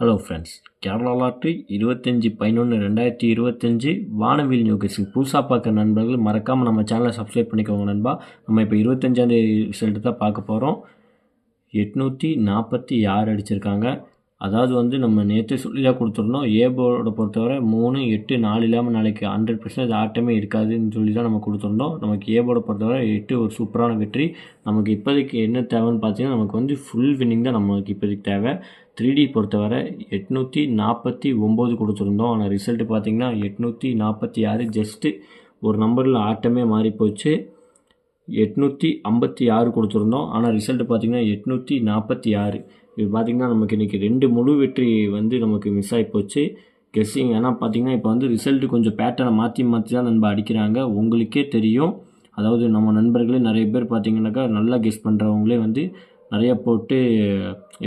Hello friends Kerala lottery இருபத்தஞ்சி பதினொன்று ரெண்டாயிரத்தி இருபத்தஞ்சி வானவில் நியூகேசிங் புதுசாக பார்க்குற நண்பர்கள் மறக்காமல் நம்ம சேனலை சப்ஸ்கிரைப் பண்ணிக்கோங்க நண்பா. நம்ம இப்போ இருபத்தஞ்சாந்தேதி ரிசல்ட்டு தான் பார்க்க போகிறோம் எட்நூற்றி நாற்பத்தி ஆறு அடிச்சிருக்காங்க. அதாவது வந்து நம்ம நேற்று சொல்லி தான் கொடுத்துருந்தோம் ஏ போர்டை பொறுத்தவரை மூணு எட்டு நாலு இல்லாமல் நாளைக்கு ஹண்ட்ரட் பர்சன்டேஜ் ஆட்டமே இருக்காதுன்னு சொல்லி தான் நம்ம கொடுத்துருந்தோம் நமக்கு ஏ போர்டை பொறுத்தவரை எட்டு ஒரு சூப்பரான வெற்றி. நமக்கு இப்போதைக்கு என்ன தேவைன்னு பார்த்தீங்கன்னா நமக்கு வந்து ஃபுல் வின்னிங் தான் நமக்கு இப்போதைக்கு தேவை. த்ரீ டி பொறுத்தவரை எட்நூற்றி நாற்பத்தி ஒம்பது கொடுத்துருந்தோம். ஆனால் ரிசல்ட்டு பார்த்திங்கன்னா எட்நூற்றி நாற்பத்தி ஆறு ஜஸ்ட்டு ஒரு நம்பரில் ஆட்டமே மாறி போச்சு. எட்நூற்றி ஐம்பத்தி ஆறு கொடுத்துருந்தோம். ஆனால் ரிசல்ட்டு பார்த்திங்கன்னா எட்நூற்றி நாற்பத்தி ஆறு. இது பார்த்திங்கன்னா நமக்கு இன்றைக்கி ரெண்டு முழு வெற்றி வந்து நமக்கு மிஸ் ஆகி போச்சு. கெஸ்ஸிங் ஏன்னா பார்த்திங்கன்னா இப்போ வந்து ரிசல்ட்டு கொஞ்சம் பேட்டர்னை மாற்றி மாற்றி தான் நண்பா அடிக்கிறாங்க. உங்களுக்கே தெரியும். அதாவது நம்ம நண்பர்களே நிறைய பேர் பார்த்திங்கனாக்கா நல்லா கெஸ் பண்ணுறவங்களே வந்து நிறைய போட்டு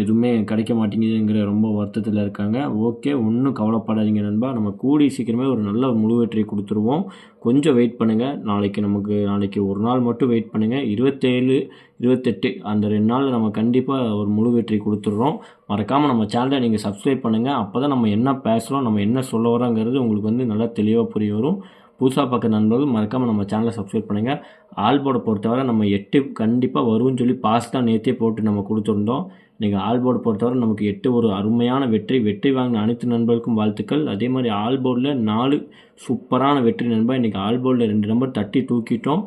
எதுவுமே கிடைக்க மாட்டேங்குதுங்கிற ரொம்ப வருத்தத்தில் இருக்காங்க. ஓகே ஒன்றும் கவலைப்படாதீங்க நண்பா. நம்ம கூடி சீக்கிரமே ஒரு நல்ல முழு வெற்றியை கொடுத்துருவோம். கொஞ்சம் வெயிட் பண்ணுங்கள் நாளைக்கு நமக்கு நாளைக்கு ஒரு நாள் மட்டும் வெயிட் பண்ணுங்கள் இருபத்தேழு இருபத்தெட்டு அந்த ரெண்டு நாள் நம்ம கண்டிப்பாக ஒரு முழு வெற்றி கொடுத்துட்றோம். மறக்காமல் நம்ம சேனலை நீங்கள் சப்ஸ்கிரைப் பண்ணுங்கள் அப்போ தான் நம்ம என்ன பேசுகிறோம் நம்ம என்ன சொல்ல வரோங்கிறது உங்களுக்கு வந்து நல்லா தெளிவாக புரிய வரும். புதுசாக பார்க்க நண்பர்கள் மறக்காமல் நம்ம சேனலை சப்ஸ்கிரைப் பண்ணுங்கள் ஆல்போர்டை பொறுத்தவரை நம்ம எட்டு கண்டிப்பாக வரும்னு சொல்லி பாஸ் தான் நேற்றே போட்டு நம்ம கொடுத்துருந்தோம். இன்றைக்கி ஆல்போர்டு பொறுத்தவரை நமக்கு எட்டு ஒரு அருமையான வெற்றி. வெற்றி வாங்கின அனைத்து நண்பர்களுக்கும் வாழ்த்துக்கள். அதே மாதிரி ஆல்போர்டில் நாலு சூப்பரான வெற்றி நண்பா. இன்றைக்கி ஆல்போர்டில் ரெண்டு நம்பர் தட்டி தூக்கிட்டோம்.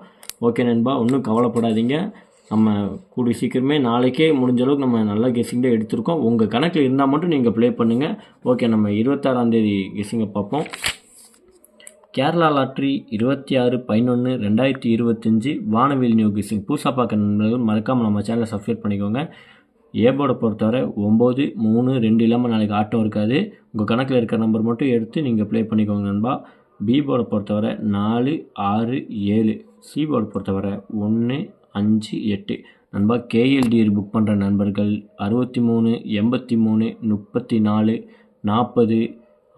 ஓகே நண்பா ஒன்றும் கவலைப்படாதீங்க. நம்ம கூடிய சீக்கிரமே நாளைக்கே முடிஞ்ச அளவுக்கு நம்ம நல்ல கெஸிங் தான் எடுத்திருக்கோம். உங்கள் கணக்கில் இருந்தால் மட்டும் நீங்கள் ப்ளே பண்ணுங்கள் ஓகே நம்ம இருபத்தாறாந்தேதி கெஸிங்கை பார்ப்போம். கேரளா லாட்ரி இருபத்தி ஆறு பதினொன்று ரெண்டாயிரத்தி இருபத்தஞ்சி வானவில் நியூ கிசிங் புதுசாக பார்க்க நண்பர்கள் மறக்காமல் நம்ம சேனலை சப்ஸ்கிரைப் பண்ணிக்கோங்க. ஏ பொறுத்தவரை ஒம்பது மூணு ரெண்டு இல்லாமல் நாளைக்கு ஆட்டம் இருக்காது. உங்கள் கணக்கில் இருக்கிற நம்பர் மட்டும் எடுத்து நீங்கள் ப்ளே பண்ணிக்கோங்க நண்பா. பி போர்டை பொறுத்தவரை நாலு ஆறு ஏழு. சி போர்டை பொறுத்தவரை ஒன்று அஞ்சு எட்டு. நண்பா கேஎல்டிஎல் புக் பண்ணுற நண்பர்கள் அறுபத்தி மூணு எண்பத்தி மூணு முப்பத்தி நாலு நாற்பது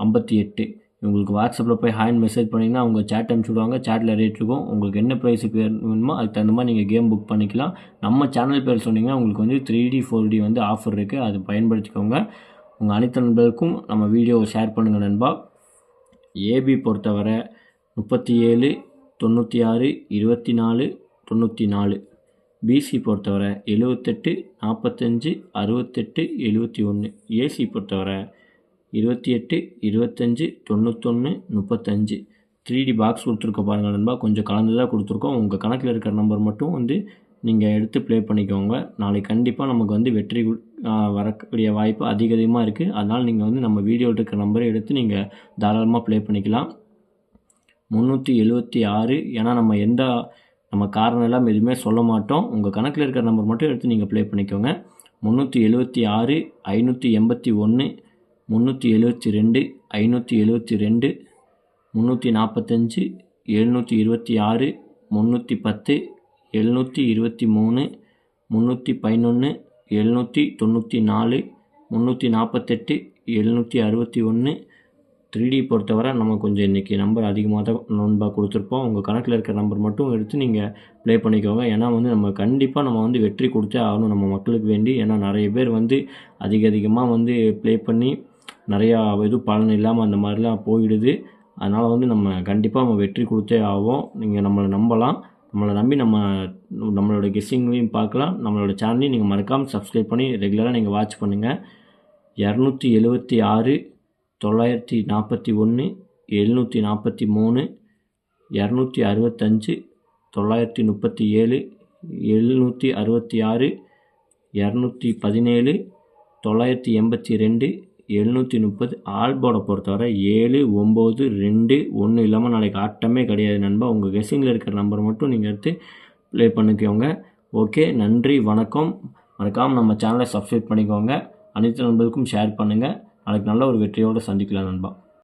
ஐம்பத்தி எட்டு. உங்களுக்கு வாட்ஸ்அப்பில் போய் ஹேண்ட் மெசேஜ் பண்ணிங்கன்னா அவங்க சேட் அனுப்பிச்சுடுவாங்க சேட்டில் ரேட் இருக்கும். உங்களுக்கு என்ன ப்ரைஸுக்கு வேணுமோ அதுக்கு தகுந்த மாதிரி நீங்கள் கேம் புக் பண்ணிக்கலாம். நம்ம சேனல் பேர் சொன்னீங்கன்னா உங்களுக்கு வந்து த்ரீ டி ஃபோர் டி வந்து ஆஃபர் இருக்குது அது பயன்படுத்திக்கோங்க. உங்கள் அனைத்து நண்பர்களுக்கும் நம்ம வீடியோவை ஷேர் பண்ணுங்கள் நண்பா. ஏபி பொறுத்தவரை முப்பத்தி ஏழு தொண்ணூற்றி ஆறு இருபத்தி நாலு தொண்ணூற்றி நாலு பிசி பொறுத்தவரை எழுவத்தெட்டு நாற்பத்தஞ்சு அறுபத்தெட்டு எழுபத்தி ஒன்று ஏசி பொறுத்தவரை இருபத்தி எட்டு இருபத்தஞ்சி தொண்ணூத்தொன்று முப்பத்தஞ்சு. த்ரீ டி பாக்ஸ் கொடுத்துருக்க பாருங்கள் நண்பா. கொஞ்சம் கலந்து தான் கொடுத்துருக்கோம். உங்கள் கணக்கில் இருக்கிற நம்பர் மட்டும் வந்து நீங்கள் எடுத்து ப்ளே பண்ணிக்கோங்க. நாளைக்கு கண்டிப்பாக நமக்கு வந்து வெற்றி வரக்கூடிய வாய்ப்பு அதிக அதிகமாக இருக்குது அதனால் நீங்கள் வந்து நம்ம வீடியோவில் இருக்கிற நம்பரை எடுத்து நீங்கள் தாராளமாக ப்ளே பண்ணிக்கலாம். முந்நூற்றி எழுபத்தி ஆறு. ஏன்னா நம்ம எந்த நம்ம காரணம் எல்லாம் எதுவுமே சொல்ல மாட்டோம். உங்கள் கணக்கில் இருக்கிற நம்பர் மட்டும் எடுத்து நீங்கள் ப்ளே பண்ணிக்கோங்க. முந்நூற்றி எழுபத்தி ஆறு ஐநூற்றி எண்பத்தி ஒன்று முந்நூற்றி எழுபத்தி ரெண்டு ஐநூற்றி எழுபத்தி ரெண்டு முந்நூற்றி நாற்பத்தஞ்சு எழுநூற்றி இருபத்தி ஆறு முந்நூற்றி பத்து எழுநூற்றி இருபத்தி மூணு முந்நூற்றி பதினொன்று எழுநூற்றி தொண்ணூற்றி நாலு முந்நூற்றி நாற்பத்தெட்டு எழுநூற்றி அறுபத்தி ஒன்று. த்ரீ டி பொறுத்தவரை நம்ம கொஞ்சம் இன்றைக்கி நம்பர் அதிகமாக தான் நண்பாக கொடுத்துருப்போம். உங்கள் கணக்கில் இருக்கிற நம்பர் மட்டும் எடுத்து நீங்கள் ப்ளே பண்ணிக்கோங்க. ஏன்னா வந்து நம்ம கண்டிப்பாக நம்ம வந்து வெற்றி கொடுத்தே ஆகணும் நம்ம மக்களுக்கு வேண்டி. ஏன்னா நிறைய பேர் வந்து அதிக அதிகமாக வந்து ப்ளே பண்ணி நிறையா இது பலன் இல்லாமல் அந்த மாதிரிலாம் போயிடுது. அதனால் வந்து நம்ம கண்டிப்பாக நம்ம வெற்றி கொடுத்தே ஆகும் நீங்கள் நம்மளை நம்பலாம். நம்மளை நம்பி நம்ம நம்மளோட கெஸ்ஸிங்லையும் பார்க்கலாம். நம்மளோட சேனலையும் நீங்கள் மறக்காமல் சப்ஸ்கிரைப் பண்ணி ரெகுலராக நீங்கள் வாட்ச் பண்ணுங்கள் இரநூத்தி எழுபத்தி ஆறு தொள்ளாயிரத்தி நாற்பத்தி ஒன்று எழுநூற்றி நாற்பத்தி மூணு இரநூத்தி அறுபத்தஞ்சு தொள்ளாயிரத்தி முப்பத்தி ஏழு எழுநூற்றி அறுபத்தி ஆறு இரநூத்தி பதினேழு தொள்ளாயிரத்தி எண்பத்தி ரெண்டு எழுநூற்றி முப்பது ஆல்போட பொறுத்தவரை ஏழு ஒம்பது ரெண்டு ஒன்று இல்லாமல் நாளைக்கு ஆட்டமே கிடையாது நண்பா. உங்கள் கெஸ்ஸிங்கில் இருக்கிற நம்பர் மட்டும் நீங்கள் எடுத்து ப்ளே பண்ணிக்கோங்க. ஓகே நன்றி வணக்கம். மறக்காமல் நம்ம சேனலை சப்ஸ்கிரைப் பண்ணிக்கோங்க. அனைத்து நண்பர்களுக்கும் ஷேர் பண்ணுங்கள் நாளைக்கு நல்ல ஒரு வெற்றியோடு சந்திக்கலாம் நண்பா.